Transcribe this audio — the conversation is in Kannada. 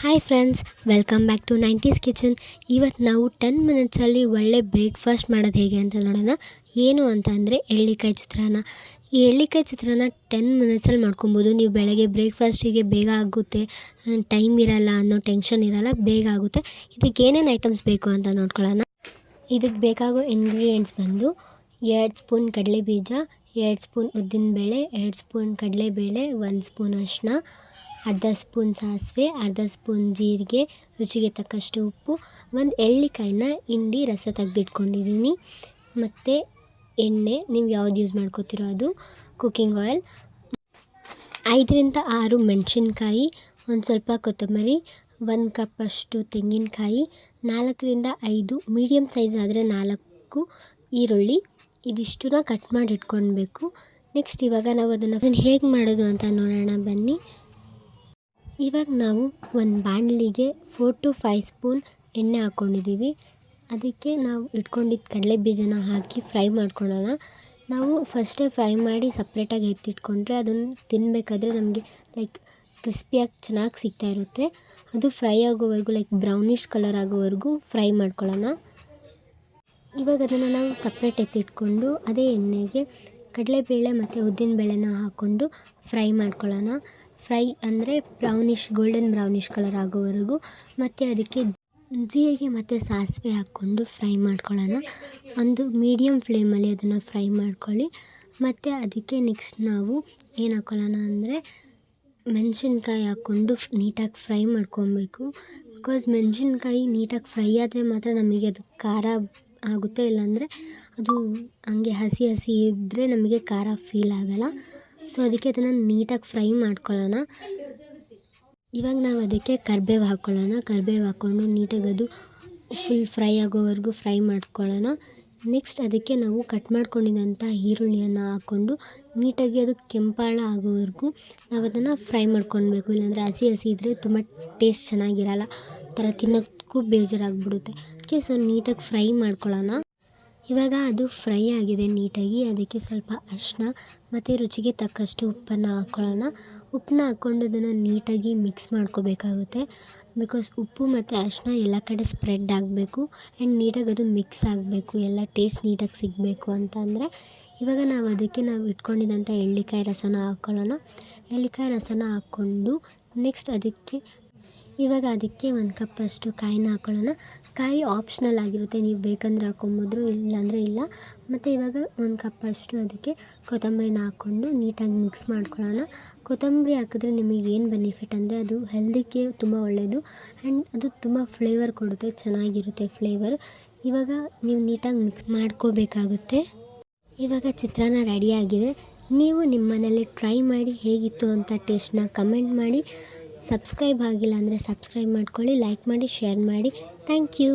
Hi friends welcome back to nineties kitchen ಇವತ್ತು ನಾವು ಟೆನ್ ಮಿನಿಟ್ಸಲ್ಲಿ ಒಳ್ಳೆ ಬ್ರೇಕ್ಫಾಸ್ಟ್ ಮಾಡೋದು ಹೇಗೆ ಅಂತ ನೋಡೋಣ. ಏನು ಅಂತ ಅಂದರೆ ಎಳ್ಳಿಕಾಯಿ ಚಿತ್ರಾನ್ನ. ಈ ಎಳ್ಳಿಕಾಯಿ ಚಿತ್ರಾನ್ನ ಟೆನ್ ಮಿನಿಟ್ಸಲ್ಲಿ ಮಾಡ್ಕೊಬೋದು. ನೀವು ಬೆಳಗ್ಗೆ ಬ್ರೇಕ್ಫಾಸ್ಟಿಗೆ ಬೇಗ ಆಗುತ್ತೆ. ಟೈಮ್ ಇರಲ್ಲ ಅನ್ನೋ ಟೆನ್ಷನ್ ಇರಲ್ಲ, ಬೇಗ ಆಗುತ್ತೆ. ಇದಕ್ಕೆ ಏನೇನು ಐಟಮ್ಸ್ ಬೇಕು ಅಂತ ನೋಡ್ಕೊಳ್ಳೋಣ. ಇದಕ್ಕೆ ಬೇಕಾಗೋ ಇಂಗ್ರೀಡಿಯೆಂಟ್ಸ್ ಬಂದು ಎರಡು ಸ್ಪೂನ್ ಕಡಲೆ ಬೀಜ ಎರಡು ಸ್ಪೂನ್ ಉದ್ದಿನಬೇಳೆ, ಎರಡು ಸ್ಪೂನ್ ಕಡಲೆಬೇಳೆ, ಒಂದು ಸ್ಪೂನ್ ಅರಿಶಿನ ಅರ್ಧ ಸ್ಪೂನ್ ಸಾಸಿವೆ, ಅರ್ಧ ಸ್ಪೂನ್ ಜೀರಿಗೆ, ರುಚಿಗೆ ತಕ್ಕಷ್ಟು ಉಪ್ಪು, ಒಂದು ಎಳ್ಳಿಕಾಯಿನ ಹಿಂಡಿ ರಸ ತೆಗೆದಿಟ್ಕೊಂಡಿದ್ದೀನಿ ಮತ್ತು ಎಣ್ಣೆ, ನೀವು ಯಾವ್ದು ಯೂಸ್ ಮಾಡ್ಕೋತಿರೋ ಅದು ಕುಕ್ಕಿಂಗ್ ಆಯಿಲ್ ಐದರಿಂದ ಆರು ಮೆಣಸಿನ್ಕಾಯಿ, ಒಂದು ಸ್ವಲ್ಪ ಕೊತ್ತಂಬರಿ, ಒಂದು ಕಪ್ಪಷ್ಟು ತೆಂಗಿನಕಾಯಿ, ನಾಲ್ಕರಿಂದ ಐದು ಮೀಡಿಯಮ್ ಸೈಜ್ ಆದರೆ ನಾಲ್ಕು ಈರುಳ್ಳಿ. ಇದಿಷ್ಟನ್ನ ಕಟ್ ಮಾಡಿ ಇಟ್ಕೊಳ್ಬೇಕು. ನೆಕ್ಸ್ಟ್ ಇವಾಗ ನಾವು ಅದನ್ನು ಅದನ್ನು ಹೇಗೆ ಮಾಡೋದು ಅಂತ ನೋಡೋಣ ಬನ್ನಿ. ಇವಾಗ ನಾವು ಒಂದು ಬಾಣಲಿಗೆ ಫೋರ್ ಟು ಫೈವ್ ಸ್ಪೂನ್ ಎಣ್ಣೆ ಹಾಕ್ಕೊಂಡಿದ್ದೀವಿ ಅದಕ್ಕೆ ನಾವು ಇಟ್ಕೊಂಡಿದ್ದ ಕಡಲೆ ಬೀಜನ ಹಾಕಿ ಫ್ರೈ ಮಾಡ್ಕೊಳ್ಳೋಣ. ನಾವು ಫಸ್ಟೇ ಫ್ರೈ ಮಾಡಿ ಸಪ್ರೇಟಾಗಿ ಎತ್ತಿಟ್ಕೊಂಡ್ರೆ ಅದನ್ನು ತಿನ್ನಬೇಕಾದ್ರೆ ನಮಗೆ ಲೈಕ್ ಕ್ರಿಸ್ಪಿಯಾಗಿ ಚೆನ್ನಾಗಿ ಸಿಗ್ತಾ ಇರುತ್ತೆ. ಅದು ಫ್ರೈ ಆಗೋವರೆಗೂ ಲೈಕ್ ಬ್ರೌನಿಷ್ ಕಲರ್ ಆಗೋವರೆಗೂ ಫ್ರೈ ಮಾಡ್ಕೊಳ್ಳೋಣ. ಇವಾಗ ಅದನ್ನು ನಾವು ಸಪ್ರೇಟ್ ಎತ್ತಿಟ್ಕೊಂಡು ಅದೇ ಎಣ್ಣೆಗೆ ಕಡಲೆಬೇಳೆ ಮತ್ತು ಉದ್ದಿನಬೇಳೆನ ಹಾಕ್ಕೊಂಡು ಫ್ರೈ ಮಾಡ್ಕೊಳ್ಳೋಣ. ಫ್ರೈ ಅಂದರೆ ಬ್ರೌನಿಷ್ ಗೋಲ್ಡನ್ ಬ್ರೌನಿಷ್ ಕಲರ್ ಆಗೋವರೆಗೂ. ಮತ್ತು ಅದಕ್ಕೆ ಜೀರಿಗೆ ಮತ್ತು ಸಾಸಿವೆ ಹಾಕ್ಕೊಂಡು ಫ್ರೈ ಮಾಡ್ಕೊಳ್ಳೋಣ. ಒಂದು ಮೀಡಿಯಮ್ ಫ್ಲೇಮಲ್ಲಿ ಅದನ್ನು ಫ್ರೈ ಮಾಡ್ಕೊಳ್ಳಿ. ಮತ್ತು ಅದಕ್ಕೆ ನೆಕ್ಸ್ಟ್ ನಾವು ಏನು ಹಾಕ್ಕೊಳ್ಳೋಣ ಅಂದರೆ ಮೆಣಸಿನ್ಕಾಯಿ ಹಾಕ್ಕೊಂಡು ನೀಟಾಗಿ ಫ್ರೈ ಮಾಡ್ಕೊಬೇಕು. ಬಿಕಾಸ್ ಮೆಣಸಿನ್ಕಾಯಿ ನೀಟಾಗಿ ಫ್ರೈ ಆದರೆ ಮಾತ್ರ ನಮಗೆ ಅದು ಖಾರ ಆಗುತ್ತೆ. ಇಲ್ಲಾಂದರೆ ಅದು ಹಂಗೆ ಹಸಿ ಹಸಿ ಇದ್ದರೆ ನಮಗೆ ಖಾರ ಫೀಲ್ ಆಗೋಲ್ಲ. ಸೊ ಅದಕ್ಕೆ ಅದನ್ನು ನೀಟಾಗಿ ಫ್ರೈ ಮಾಡ್ಕೊಳ್ಳೋಣ. ಇವಾಗ ನಾವು ಅದಕ್ಕೆ ಕರ್ಬೇವು ಹಾಕ್ಕೊಳ್ಳೋಣ ಕರ್ಬೇವು ಹಾಕ್ಕೊಂಡು ನೀಟಾಗಿ ಅದು ಫುಲ್ ಫ್ರೈ ಆಗೋವರೆಗೂ ಫ್ರೈ ಮಾಡ್ಕೊಳ್ಳೋಣ. ನೆಕ್ಸ್ಟ್ ಅದಕ್ಕೆ ನಾವು ಕಟ್ ಮಾಡ್ಕೊಂಡಿದ್ದಂಥ ಈರುಳ್ಳಿಯನ್ನು ಹಾಕ್ಕೊಂಡು ನೀಟಾಗಿ ಅದು ಕೆಂಪಾಳ ಆಗೋವರೆಗೂ ನಾವು ಅದನ್ನು ಫ್ರೈ ಮಾಡ್ಕೊಳ್ಬೇಕು. ಇಲ್ಲಾಂದರೆ ಹಸಿ ಹಸಿ ಇದ್ದರೆ ತುಂಬ ಟೇಸ್ಟ್ ಚೆನ್ನಾಗಿರಲ್ಲ. ಥರ ತಿನ್ನೋಕ್ಕೂ ಬೇಜಾರಾಗ್ಬಿಡುತ್ತೆ. ಅದಕ್ಕೆ ಸೊ ನೀಟಾಗಿ ಫ್ರೈ ಮಾಡ್ಕೊಳ್ಳೋಣ. ಇವಾಗ ಅದು ಫ್ರೈ ಆಗಿದೆ ನೀಟಾಗಿ, ಅದಕ್ಕೆ ಸ್ವಲ್ಪ ಅರಿಶಿನ ಮತ್ತು ರುಚಿಗೆ ತಕ್ಕಷ್ಟು ಉಪ್ಪನ್ನು ಹಾಕ್ಕೊಳ್ಳೋಣ ಉಪ್ಪನ್ನ ಹಾಕ್ಕೊಂಡು ಅದನ್ನು ನೀಟಾಗಿ ಮಿಕ್ಸ್ ಮಾಡ್ಕೋಬೇಕಾಗುತ್ತೆ. ಬಿಕಾಸ್ ಉಪ್ಪು ಮತ್ತು ಅರಿಶಿನ ಎಲ್ಲ ಕಡೆ ಸ್ಪ್ರೆಡ್ ಆಗಬೇಕು ಆ್ಯಂಡ್ ನೀಟಾಗಿ ಅದು ಮಿಕ್ಸ್ ಆಗಬೇಕು, ಎಲ್ಲ ಟೇಸ್ಟ್ ನೀಟಾಗಿ ಸಿಗಬೇಕು ಅಂತ ಅಂದರೆ ಇವಾಗ ನಾವು ಅದಕ್ಕೆ ನಾವು ಇಟ್ಕೊಂಡಿದ್ದಂಥ ಎಳ್ಳಿಕಾಯಿ ರಸನ ಹಾಕ್ಕೊಳ್ಳೋಣ ಎಳ್ಳಿಕಾಯಿ ರಸನ ಹಾಕ್ಕೊಂಡು ನೆಕ್ಸ್ಟ್ ಅದಕ್ಕೆ ಇವಾಗ ಅದಕ್ಕೆ ಒಂದು ಕಪ್ಪಷ್ಟು ಕಾಯಿನ ಹಾಕ್ಕೊಳ್ಳೋಣ ಕಾಯಿ ಆಪ್ಷನಲ್ ಆಗಿರುತ್ತೆ. ನೀವು ಬೇಕಂದರೆ ಹಾಕ್ಕೊಬೋದು ಇಲ್ಲಾಂದರೆ ಇಲ್ಲ. ಮತ್ತು ಇವಾಗ ಒಂದು ಕಪ್ಪಷ್ಟು ಅದಕ್ಕೆ ಕೊತ್ತಂಬರಿನ ಹಾಕ್ಕೊಂಡು ನೀಟಾಗಿ ಮಿಕ್ಸ್ ಮಾಡ್ಕೊಳ್ಳೋಣ. ಕೊತ್ತಂಬರಿ ಹಾಕಿದ್ರೆ ನಿಮಗೆ ಏನು ಬೆನಿಫಿಟ್ ಅಂದರೆ ಅದು ಹೆಲ್ದಿಗೆ ತುಂಬ ಒಳ್ಳೆಯದು ಆ್ಯಂಡ್ ಅದು ತುಂಬ ಫ್ಲೇವರ್ ಕೊಡುತ್ತೆ, ಚೆನ್ನಾಗಿರುತ್ತೆ ಫ್ಲೇವರ್ ಇವಾಗ ನೀವು ನೀಟಾಗಿ ಮಿಕ್ಸ್ ಮಾಡ್ಕೋಬೇಕಾಗುತ್ತೆ. ಇವಾಗ ಚಿತ್ರಾನ್ನ ರೆಡಿಯಾಗಿದೆ ನೀವು ನಿಮ್ಮ ಮನೇಲಿ ಟ್ರೈ ಮಾಡಿ ಹೇಗಿತ್ತು ಅಂತ ಟೇಸ್ಟ್ನ ಕಮೆಂಟ್ ಮಾಡಿ. ಸಬ್ಸ್ಕ್ರೈಬ್ ಆಗಿಲ್ಲ ಅಂದರೆ ಸಬ್ಸ್ಕ್ರೈಬ್ ಮಾಡ್ಕೊಳ್ಳಿ ಲೈಕ್ ಮಾಡಿ ಶೇರ್ ಮಾಡಿ. Thank you